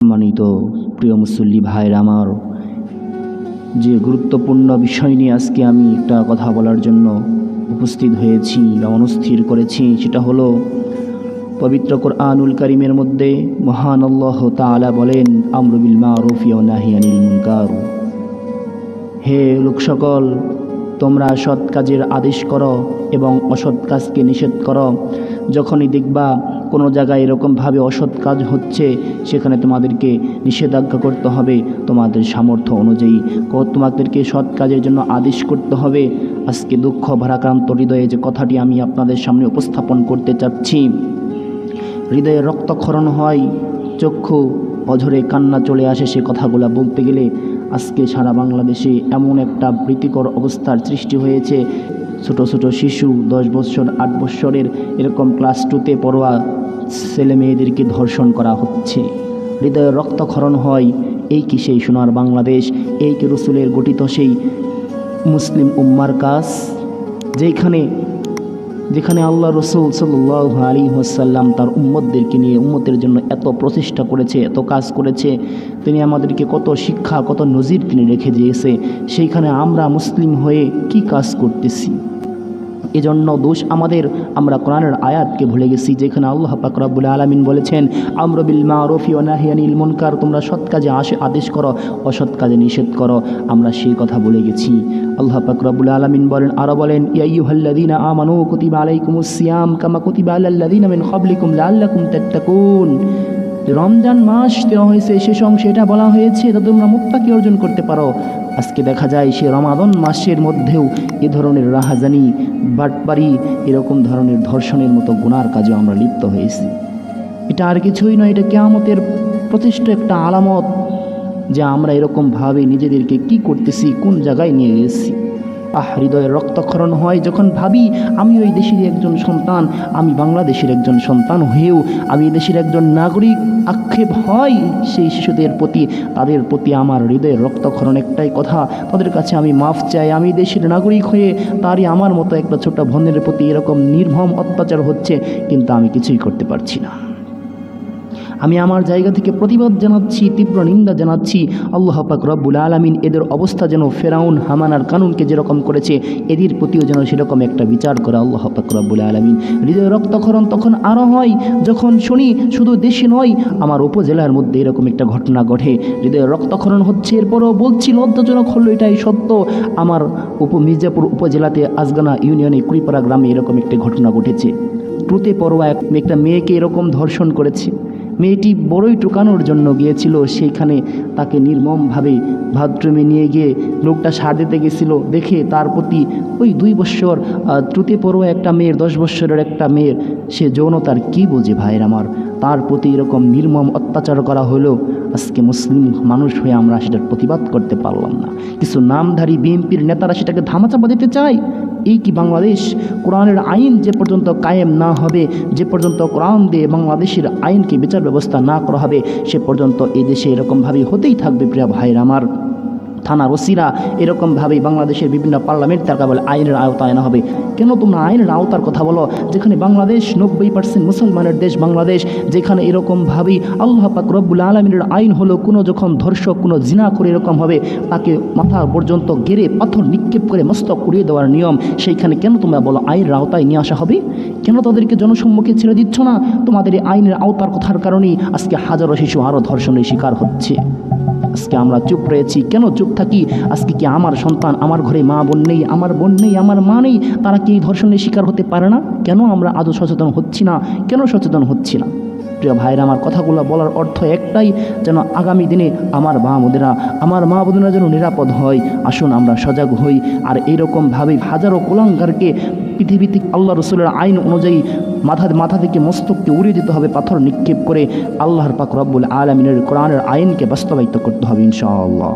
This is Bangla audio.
সম্মানিত প্রিয় মুসল্লি ভাইয়ের, আমার যে গুরুত্বপূর্ণ বিষয় নিয়ে আজকে আমি একটা কথা বলার জন্য উপস্থিত হয়েছি বা মনস্থির করেছি, সেটা হলো পবিত্র কোরআনুল করিমের মধ্যে মহান আল্লাহ তাআলা বলেন আমরুবিল মা ও নাহি মুনকার। হে লোক সকল তোমরা সৎ কাজের আদেশ করো এবং অসৎ কাজকে নিষেধ করো। যখনই দেখবা কোনো জায়গায় এরকমভাবে অসৎ কাজ হচ্ছে, সেখানে তোমাদেরকে নিষেধাজ্ঞা করতে হবে। তোমাদের সামর্থ্য অনুযায়ী তোমাদেরকে সৎ কাজের জন্য আদেশ করতে হবে। আজকে দুঃখ, ভারাক্রান্ত হৃদয়ে যে কথাটি আমি আপনাদের সামনে উপস্থাপন করতে চাচ্ছি, হৃদয়ে রক্তক্ষরণ হয়, চক্ষু অঝরে কান্না চলে আসে সে কথাগুলো বলতে গেলে আজকে সারা বাংলাদেশে এমন একটা প্রীতিকর অবস্থার সৃষ্টি হয়েছে। ছোট ছোট শিশু, দশ বছর, আট বছরের এরকম ক্লাস টুতে পড়োয়া ছেলে মেয়েদেরকে ধর্ষণ করা হচ্ছে। হৃদয়ে রক্তক্ষরণ হয়, এই কি সেই সোনার বাংলাদেশ? এই কি রসুলের গঠিত সেই মুসলিম উম্মার কাজ? যেখানে যেখানে আল্লাহ রসুল সাল্লাহ আলী ওসাল্লাম তার উম্মতদেরকে নিয়ে, উম্মতের জন্য এত প্রচেষ্টা করেছে, এত কাজ করেছে, তিনি আমাদেরকে কত শিক্ষা, কত নজির তিনি রেখে দিয়েছে, সেইখানে আমরা মুসলিম হয়ে কি কাজ করতেছি? এজন্য দোষ আমাদের। আমরা কোরআনের আয়াতকে ভুলে গেছি, যেখানে আল্লাহ পাক রব্বুল আলামিন বলেছেন আমরবিল মারুফি ও নাহিয়ানিল মুনকার তোমরা সৎ কাজে আসে আদেশ করো, অসৎ কাজে নিষেধ করো আমরা সেই কথা বলে গেছি। আল্লাহ পাক রব্বুল আলামিন বলেন আরও বলেন, ইয়া আইয়ুহাল্লাযীনা আমানু কুতিবা আলাইকুমুস সিয়াম কামা কুতিবা আলাল্লাযীনা মিন ক্বাবলিকুম লাআল্লাকুম তাত্তাকুন রমজান মাস দেওয়া হয়েছে শেষ অংশে এটা বলা হয়েছে যাতে তোমরা মুক্তাকি অর্জন করতে পারো। আজকে দেখা যায় সে রমাদন মাসের মধ্যেও এ ধরনের রাহাজানি, বাটপারি, এরকম ধরনের ধর্ষণের মতো গুনার কাজে আমরা লিপ্ত হয়েছি। এটা আর কিছুই নয়, এটা কেয়ামতের প্রতিষ্ঠ একটা আলামত যে আমরা এরকমভাবে নিজেদেরকে কি করতেছি, কোন জায়গায় নিয়ে গেছি। আহ হৃদয়ের রক্তক্ষরণ হয়। যখন ভাবি, আমি ওই দেশের একজন সন্তান, আমি বাংলাদেশের একজন সন্তান হয়েও আমি এই দেশের একজন নাগরিক আক্ষেপ হয় সেই শিশুদের প্রতি, তাদের প্রতি আমার হৃদয়ের রক্তক্ষরণ একটাই কথা। তাদের কাছে আমি মাফ চাই। আমি দেশের নাগরিক হয়ে তারই আমার মতো একটা ছোট বোনের প্রতি এরকম নির্মম অত্যাচার হচ্ছে, কিন্তু আমি কিছুই করতে পারছি না। আমি আমার জায়গা থেকে প্রতিবাদ জানাচ্ছি, তীব্র নিন্দা জানাচ্ছি। আল্লাহ পাক রব্বুল আলমিন এদের অবস্থা যেন ফেরাউন হামানার কানুনকে যেরকম করেছে, এদের প্রতিও যেন সেরকম একটা বিচার করে আল্লাহ পাক রব্বুল আলমিন। হৃদয় রক্তক্ষরণ তখন আরও হয়, যখন শুনি শুধু দেশে নয়, আমার উপজেলার মধ্যে এরকম একটা ঘটনা ঘটে। হৃদয় রক্তক্ষরণ হচ্ছে, এরপরও বলছি, লজ্জাজনক হলো এটাই সত্য। আমার উপ মির্জাপুর উপজেলাতে আজগানা ইউনিয়নে কুড়িপাড়া গ্রামে এরকম একটি ঘটনা ঘটেছে। ট্রুতে পরোয়া এক, একটা মেয়েকে এরকম ধর্ষণ করেছে। মেয়েটি বড়ই টোকানোর জন্য গিয়েছিল, সেইখানে তাকে নির্মমভাবে বাথরুমে নিয়ে গিয়ে লোকটা সার দিতে গেছিল। দেখে তার প্রতি ওই দুই বৎসর ত্রুতি পড়ো একটা মেয়ের দশ বৎসরের একটা মেয়ের, সে যৌনতার কি বোঝে ভাইয়ের আমার? তার প্রতি এরকম নির্মম অত্যাচার করা হলো। আজকে মুসলিম মানুষ হয়ে আমরা সেটার প্রতিবাদ করতে পারলাম না। কিছু নামধারী বিএনপির নেতারা সেটাকে ধামাচাপা দিতে চায়। এই কি বাংলাদেশ? কোরআনের আইন যে পর্যন্ত কায়েম না হবে, যে পর্যন্ত কোরআন দিয়ে বাংলাদেশের আইনকে বিচার ব্যবস্থা না করা হবে, সে পর্যন্ত এই দেশে এরকমভাবেই হতেই থাকবে, প্রিয়া ভাইয়ের আমার। থানার ওসিরা এরকমভাবেই বাংলাদেশের বিভিন্ন পার্লামেন্ট তার বলে আইনের আওতায় আনা হবে। কেন তোমরা আইনের আওতার কথা বলো? যেখানে বাংলাদেশ নব্বই পার্সেন্ট মুসলমানের দেশ বাংলাদেশ, যেখানে এরকমভাবেই আল্লাহ পাক রব্বুল আলমিনের আইন হলো কোনো যখন ধর্ষক, কোনো জিনা করে এরকম হবে, তাকে মাথা পর্যন্ত গেড়ে পাথর নিক্ষেপ করে মস্তক উড়িয়ে দেওয়ার নিয়ম, সেইখানে কেন তোমরা বলো আইনের আওতায় নিয়ে আসা হবে? কেন তাদেরকে জনসম্মুখে ছেড়ে দিচ্ছ না? তোমাদের এই আইনের আওতার কথার কারণেই আজকে হাজারো শিশু আরও ধর্ষণের শিকার হচ্ছে। আজকে আমরা চুপ রয়েছি। কেন চুপ থাকি? আজকে কি আমার সন্তান, আমার ঘরে মা বোন নেই, আমার বোন নেই, আমার মা নেই, তারা কি এই ধর্ষণের শিকার হতে পারে না? কেন আমরা আদৌ সচেতন হচ্ছি না? কেন সচেতন হচ্ছি না? প্রিয় ভাইরা, আমার কথাগুলো বলার অর্থ একটাই, যেন আগামী দিনে আমার মা বোনেরা, আমার মা বোনেরা যেন নিরাপদ হয়। আসুন আমরা সজাগ হই। আর এইরকমভাবে হাজারো কুলাঙ্গারকে পৃথিবীতে আল্লাহ রসুলের আইন অনুযায়ী মাথা মাথা থেকে মস্তককে উড়িয়ে দিতে হবে, পাথর নিক্ষেপ করে আল্লাহর পাক রব্বুল আলমিনের কোরআনের আইনকে বাস্তবায়িত করতে হবে ইনশাআল্লাহ।